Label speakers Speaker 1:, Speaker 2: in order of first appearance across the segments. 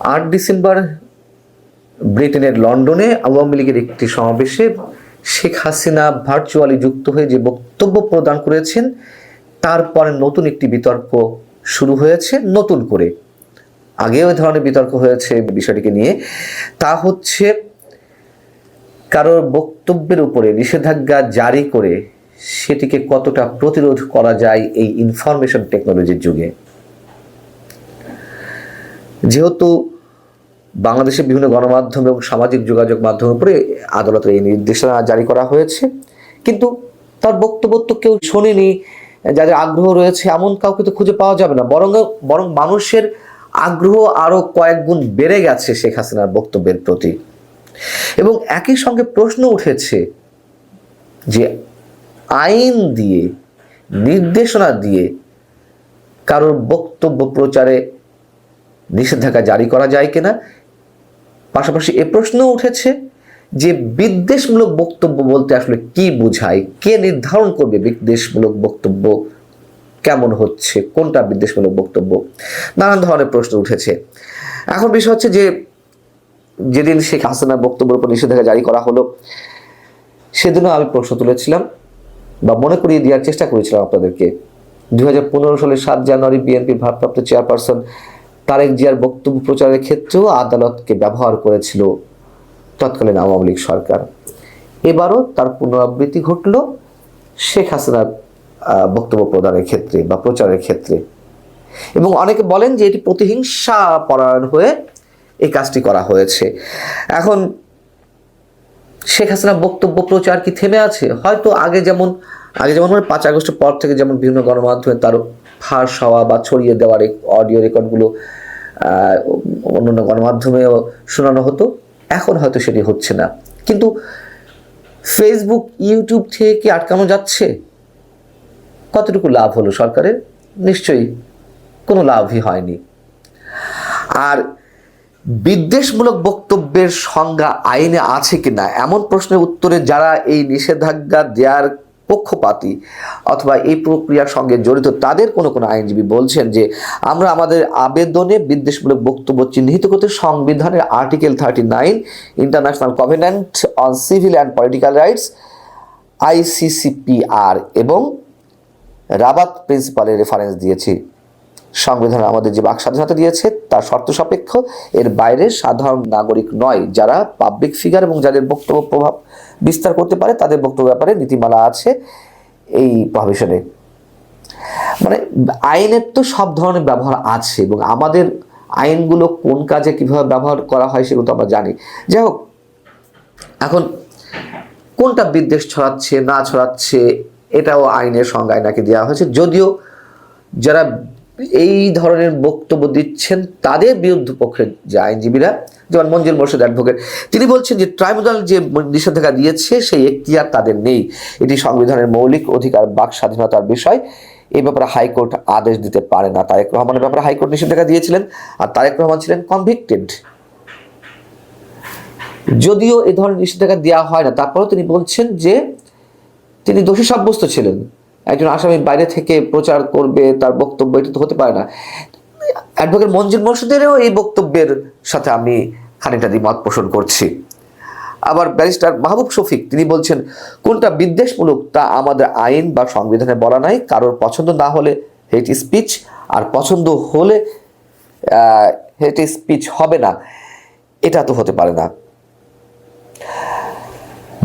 Speaker 1: আট ডিসেম্বর ব্রিটেনের লন্ডনে আওয়ামী লীগের একটি সমাবেশে শেখ হাসিনা ভার্চুয়ালি যুক্ত হয়ে যে বক্তব্য প্রদান করেছেন তারপরে নতুন একটি বিতর্ক শুরু হয়েছে, নতুন করে। আগেও এই ধরনের বিতর্ক হয়েছে বিষয়টিকে নিয়ে। তা হচ্ছে, কারোর বক্তব্যের উপরে নিষেধাজ্ঞা জারি করে সেটিকে কতটা প্রতিরোধ করা যায় এই ইনফরমেশন টেকনোলজির যুগে? যেহেতু বাংলাদেশের বিভিন্ন গণমাধ্যম এবং সামাজিক যোগাযোগ মাধ্যমের উপরে আদালতের এই নির্দেশনা জারি করা হয়েছে, কিন্তু তার বক্তব্য তো কেউ শোনেনি, যাদের আগ্রহ রয়েছে এমন কাউকে তো খুঁজে পাওয়া যাবে না। বরং বরং মানুষের আগ্রহ আরও কয়েক গুণ বেড়ে গেছে শেখ হাসিনার বক্তব্যের প্রতি। এবং একই সঙ্গে প্রশ্ন উঠেছে যে আইন দিয়ে, নির্দেশনা দিয়ে কারোর বক্তব্য প্রচারে নিষেধাজ্ঞা জারি করা যায় কিনা? পাশাপাশি এ প্রশ্ন উঠেছে যে বিদ্বেষমূলক বক্তব্য বলতে আসলে কি বোঝায়? কে নির্ধারণ করবে বিদ্বেষমূলক বক্তব্য? কেমন হচ্ছে? কোনটা বিদ্বেষমূলক বক্তব্য? নানান ধরনের প্রশ্ন উঠেছে। এখন বিষয় হচ্ছে যে যেদিন শেখ হাসিনার বক্তব্যের উপর নিষেধাজ্ঞা জারি করা হলো, সেদিনও আমি প্রশ্ন তুলেছিলাম বা মনে করিয়ে দেওয়ার চেষ্টা করেছিলাম আপনাদেরকে। দুই হাজার পনেরো সালের সাত জানুয়ারি বিএনপির ভারপ্রাপ্ত চেয়ারপারসন তারেক জিয়ার বক্তব্য প্রচারের ক্ষেত্রেও আদালতকে ব্যবহার করেছিল তৎকালীন আওয়ামী লীগ সরকার। এবারও তার পুনরাবৃত্তি ঘটল শেখ হাসিনার বক্তব্য প্রদানের ক্ষেত্রে বা প্রচারের ক্ষেত্রে। এবং অনেকে বলেন যে এটি প্রতিহিংসা পরায়ণ হয়ে এই কাজটি করা হয়েছে। এখন শেখ হাসিনার বক্তব্য প্রচার কি থেমে আছে? হয়তো আগে যেমন আগে যেমন মানে পাঁচ আগস্টের পর থেকে যেমন বিভিন্ন গণমাধ্যমে তার ফাঁস হওয়া বা ছড়িয়ে দেওয়ার অডিও রেকর্ডগুলো অন্যান্য গণমাধ্যমেও শোনানো হতো। এখন হয়তো সেটি হচ্ছে না। কিন্তু ফেসবুক ইউটিউব থেকে কি আটকানো যাচ্ছে? কতটুকু লাভ হলো সরকারের? নিশ্চয়ই কোনো লাভই হয়নি। আর বিদ্বেষমূলক বক্তব্যের সংজ্ঞা আইনে আছে কিনা, এমন প্রশ্নের উত্তরে যারা এই নিষেধাজ্ঞা দেওয়ার পক্ষপাতী অথবা এই প্রক্রিয়ার সঙ্গে জড়িত, তাদের কোনো কোনো আইনজীবী বলছেন যে আমরা আমাদের আবেদনে বিদ্বেষমূলক বক্তব্য চিহ্নিত করতে সংবিধানের article thirty nine, international covenant on civil and political rights ICCPR এবং রাবাত প্রিন্সিপালের রেফারেন্স দিয়েছি। সংবিধান আমাদের যে বাক স্বাধীনতা দিয়েছে, তার শর্ত সাপেক্ষ। এর বাইরে সাধারণ নাগরিক নয়, যারা পাবলিক ফিগার এবং যাদের বক্তব্য প্রভাব বিস্তার করতে পারে, তাদের বক্তব্য ব্যাপারে নীতিমালা আছে এই প্রভিশনে মানে আইনের তো সব ধরনের ব্যবহার আছে এবং আমাদের আইনগুলো কোন কাজে কীভাবে ব্যবহার করা হয় সেগুলো তো আমরা জানি। যাই হোক, এখন কোনটা বিদ্বেষ ছড়াচ্ছে, না ছড়াচ্ছে, এটাও আইনের সংজ্ঞায় নাকি দেওয়া হয়েছে। যদিও যারা এই ধরনের বক্তব্য দিচ্ছেন তাদের বিরুদ্ধ পক্ষের যে আইনজীবীরা, যেমন মঞ্জুর মোর্শেদ অ্যাডভোকেট তিনি বলছেন যে ট্রাইব্যুনাল যে নিষেধাজ্ঞা দিয়েছে, সেই এখতিয়ার তাদের নেই। এটি সংবিধানের মৌলিক অধিকার, বাক স্বাধীনতার বিষয়। এই ব্যাপারে হাইকোর্ট আদেশ দিতে পারে না। তারেক রহমানের ব্যাপারে হাইকোর্ট নিষেধাজ্ঞা দিয়েছিলেন আর তারেক রহমান ছিলেন কনভিক্টেড যদিও এ ধরনের নিষেধাজ্ঞা দেওয়া হয় না, তারপরেও তিনি বলছেন যে তিনি দোষী সাব্যস্ত ছিলেন। একজন আসামি বাইরে থেকে প্রচার করবে, তার বক্তব্য, এটা তো হতে পারে না। অ্যাডভোকেট মঞ্জুর মোর্শেদেরও এই বক্তব্যের সাথে আমি খানিকটা দ্বিমত পোষণ করছি। আবার ব্যারিস্টার মাহবুব শফিক, তিনি বলছেন, কোনটা বিদ্বেষমূলক তা আমাদের আইন বা সংবিধানে বলা নাই। কারোর পছন্দ না হলে হেট স্পিচ, আর পছন্দ হলে হেট স্পিচ হবে না। এটা তো হতে পারে না।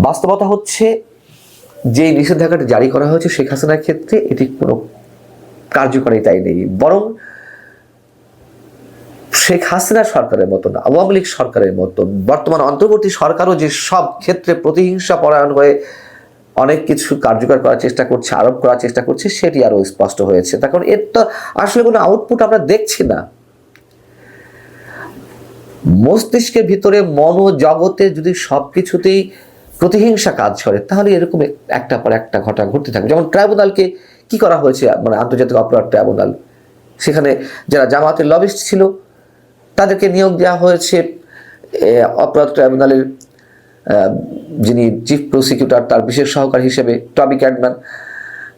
Speaker 1: বাস্তবতা হচ্ছে যে নিষেধাজ্ঞাটা জারি করা হয়েছে শেখ হাসিনার ক্ষেত্রে এটি কোনো কার্যকারিতাই নেই। বরং শেখ হাসিনা সরকারের মতন আওয়ামী লীগ সরকারের মতন বর্তমান অন্তর্বর্তী সরকারও যে সব ক্ষেত্রে প্রতিহিংসা পরায়ণ হয়ে অনেক কিছু কার্যকর করার চেষ্টা করছে, আরোপ করার চেষ্টা করছে, সেটি আরও স্পষ্ট হয়েছে। তার কারণ এর তো আসলে কোনো আউটপুট আমরা দেখছি না। মস্তিষ্কের ভিতরে মনোজগতে যদি সব কিছুতেই প্রতিহিংসা কাজ করে, তাহলে এরকম একটা পর একটা ঘটনা ঘটতে থাকবে। যেমন ট্রাইব্যুনালকে কি করা হয়েছে? মানে আন্তর্জাতিক অপরাধ ট্রাইব্যুনাল। সেখানে যারা জামাতের লবিস্ট ছিল, তাদেরকে নিয়োগ দেওয়া হয়েছে। অপরাধ ট্রাইব্যুনালের যিনি চিফ প্রসিকিউটর, তার বিশেষ সহকারী হিসেবে টবি ক্যাডম্যান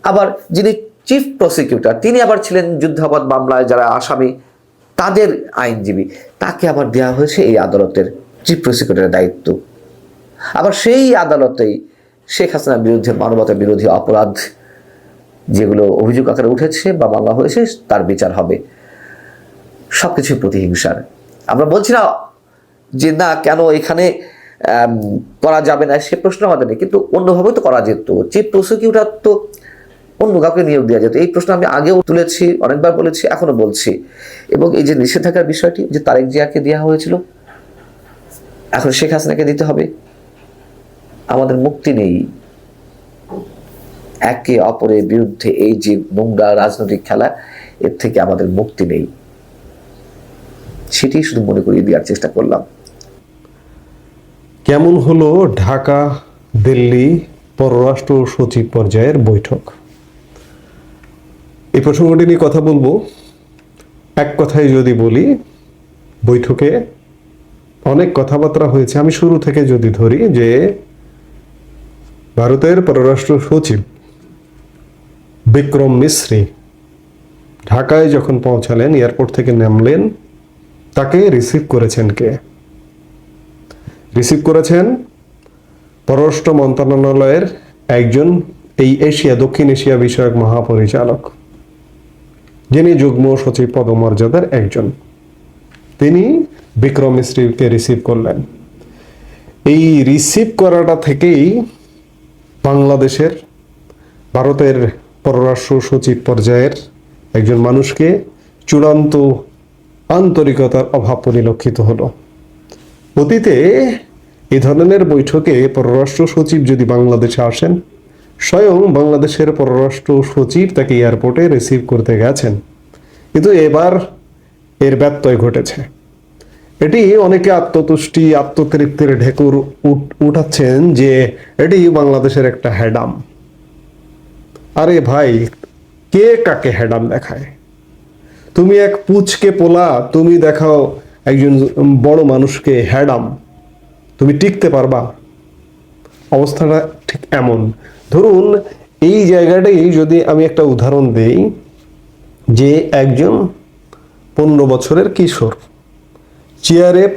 Speaker 1: আবার যিনি চিফ প্রসিকিউটর, তিনি আবার ছিলেন যুদ্ধাপদ মামলায় যারা আসামি, তাদের আইনজীবী। তাকে আবার দেওয়া হয়েছে এই আদালতের চিফ প্রসিকিউটরের দায়িত্ব। আবার সেই আদালতেই শেখ হাসিনার বিরুদ্ধে মানবতা বিরোধী অপরাধ যেগুলো অভিযোগ আকারে উঠেছে বা মামলা হয়েছে, তার বিচার হবে। সবকিছু প্রতিহিংসার। আমরা বলছি না যে না, কেন এখানে করা যাবে না, সে প্রশ্ন আমাদের নেই। কিন্তু অন্যভাবে তো করা যেত। যে প্রসিকিউটর তো অন্য কাউকে নিয়োগ দেওয়া যেত। এই প্রশ্ন আমি আগেও তুলেছি, অনেকবার বলেছি এখনও বলছি। এবং এই যে নিষেধাজ্ঞার বিষয়টি, যে তারেক জিয়াকে দেওয়া হয়েছিল, এখন শেখ হাসিনাকে দিতে হবে। আমাদের মুক্তি নেই। একে অপরের বিরুদ্ধে এই যে নোংরা রাজনৈতিক খেলা, এর থেকে আমাদের মুক্তি নেই। সেটি শুধু মনে করিয়ে দেওয়ার চেষ্টা করলাম।
Speaker 2: কেমন হলো ঢাকা, দিল্লি পররাষ্ট্র সচিব পর্যায়ের বৈঠক? এই প্রসঙ্গটি নিয়ে কথা বলব। এক কথায় যদি বলি, বৈঠকে অনেক কথাবার্তা হয়েছে। আমি শুরু থেকে যদি ধরি যে ভারতের পররাষ্ট্র সচিব বিক্রম মিশ্রি ঢাকায় যখন পৌঁছালেন, এয়ারপোর্ট থেকে নামলেন, তাকে রিসিভ করেছেন কে? রিসিভ করেছেন পররাষ্ট্র মন্ত্রণালয়ের একজন এই এশিয়া, দক্ষিণ এশিয়া বিষয়ক মহাপরিচালক, যিনি যুগ্ম সচিব পদমর্যাদার একজন। তিনি বিক্রম মিস্ত্রিকে রিসিভ করলেন। এই রিসিভ করাটা থেকেই বাংলাদেশের, ভারতের পররাষ্ট্র সচিব পর্যায়ের একজন মানুষকে চূড়ান্ত আন্তরিকতার অভাব পরিলক্ষিত হলো। অতীতে এ ধরনের বৈঠকে পররাষ্ট্র সচিব যদি বাংলাদেশে আসেন, স্বয়ং বাংলাদেশের পররাষ্ট্র সচিব তাকে এয়ারপোর্টে রিসিভ করতে গেছেন। কিন্তু এবার এর ব্যত্যয় ঘটেছে। এটি অনেকে আত্মতুষ্টি, আত্মতৃপ্তির ঢেকুর উঠ- উঠাচ্ছেন যে এটি বাংলাদেশের একটা হ্যাডাম আরে ভাই, কে কাকে হ্যাডাম দেখায়? তুমি এক পুচকে পোলা, তুমি দেখাও একজন বড় মানুষকে হ্যাডাম তুমি টিকতে পারবা? অবস্থাটা ঠিক এমন। ধরুন, এই জায়গাটাই যদি আমি একটা উদাহরণ দেই যে একজন পনেরো বছরের কিশোর। চেয়ারে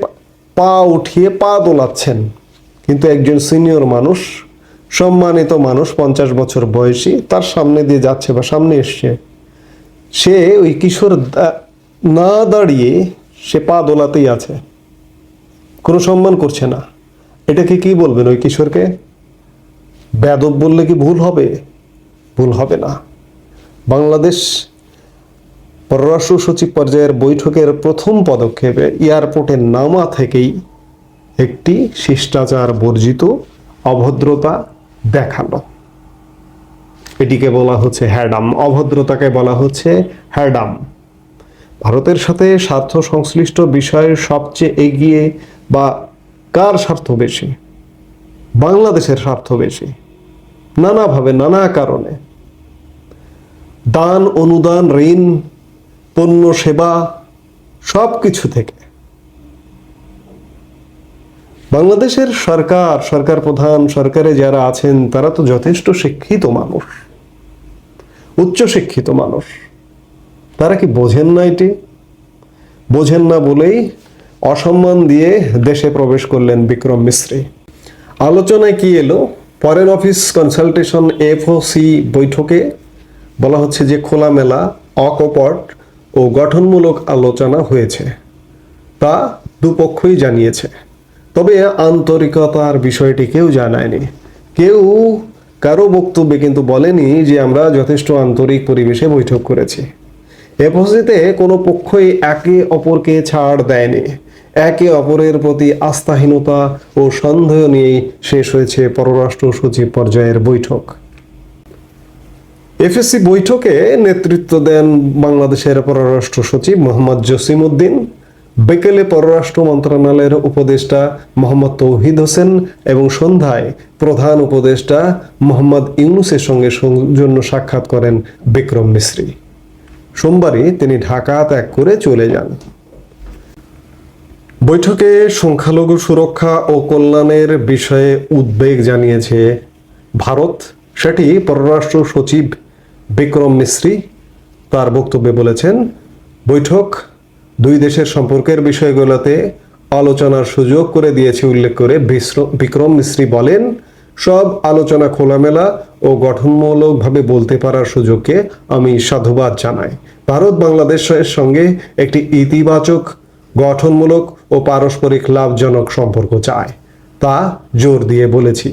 Speaker 2: পা- উঠিয়ে পা দোলাচ্ছেন। কিন্তু একজন সিনিয়র মানুষ, সম্মানিত মানুষ, পঞ্চাশ বছর বয়সী, তার সামনে দিয়ে যাচ্ছে বা সামনে এসছে। সে ওই কিশোর না দাঁড়িয়ে সে পা দোলাতেই আছে। কোনো সম্মান করছে না। এটাকে কি বলবেন ওই কিশোরকে? বেদব বললে কি ভুল হবে? ভুল হবে না। বাংলাদেশ পররাষ্ট্র সচিব পর্যায়ের বৈঠকের প্রথম পদক্ষেপে এয়ারপোর্টে নামা থেকেই একটি শিষ্টাচার বর্জিত অভদ্রতা দেখাল। এটিকে বলা হচ্ছে হ্যাডাম। অভদ্রতাকে বলা হচ্ছে হ্যাডাম। ভারতের সাথে স্বার্থ সংশ্লিষ্ট বিষয়ে সবচেয়ে এগিয়ে বা কার স্বার্থ বেশি? বাংলাদেশের স্বার্থ বেশি। নানাভাবে, নানা কারণে। দান, অনুদান, ঋণ পণ্য, সেবা সব কিছু থেকে। বাংলাদেশের সরকার সরকার প্রধান, সরকারে যারা আছেন, তারা তো যথেষ্ট শিক্ষিত মানুষ উচ্চ শিক্ষিত মানুষ। তারা কি বোঝেন না এটি? বোঝেন না বলেই অসম্মান দিয়ে দেশে প্রবেশ করলেন বিক্রম মিশ্রী আলোচনায় কি এলো? ফরেন অফিস কনসালটেশন এফওসি বৈঠকে বলা হচ্ছে যে খোলামেলা, অকপট ও গঠনমূলক আলোচনা হয়েছে, তা দুপক্ষই জানিয়েছে। তবে আন্তরিকতার বিষয়টি কেউ জানায়নি। কেউ কারও বক্তব্যে কিন্তু বলেনি যে আমরা যথেষ্ট আন্তরিক পরিবেশে বৈঠক করেছি। এফওসিতে কোনো পক্ষই একে অপরকে ছাড় দেয়নি। একে অপরের প্রতি আস্থাহীনতা ও সন্দেহ নিয়েই শেষ হয়েছে পররাষ্ট্র সচিব পর্যায়ের বৈঠক। এফএসসি বৈঠকে নেতৃত্ব দেন বাংলাদেশের পররাষ্ট্র সচিব মোহাম্মদ জসিম উদ্দিন বিকেলে পররাষ্ট্র মন্ত্রণালয়ের উপদেষ্টা মোহাম্মদ তৌহিদ হোসেন এবং সন্ধ্যায় প্রধান উপদেষ্টা মোহাম্মদ ইউনুসের সঙ্গে জন্য সাক্ষাৎ করেন বিক্রম মিশ্রি সোমবারই তিনি ঢাকা ত্যাগ করে চলে যান। বৈঠকে সংখ্যালঘু সুরক্ষা ও কল্যাণের বিষয়ে উদ্বেগ জানিয়েছে ভারত। সেটি পররাষ্ট্র সচিব বিক্রম মিশ্রি তার বক্তব্যে বলেছেন, বৈঠক দুই দেশের সম্পর্কের বিষয়গুলোতে আলোচনার সুযোগ করে দিয়েছে উল্লেখ করে বিক্রম মিশ্রী বলেন, সব আলোচনা খোলামেলা ও গঠনমূলকভাবে বলতে পারার সুযোগকে আমি সাধুবাদ জানাই। ভারত বাংলাদেশের সঙ্গে একটি ইতিবাচক, গঠনমূলক ও পারস্পরিক লাভজনক সম্পর্ক চায়। তা জোর দিয়ে বলেছি।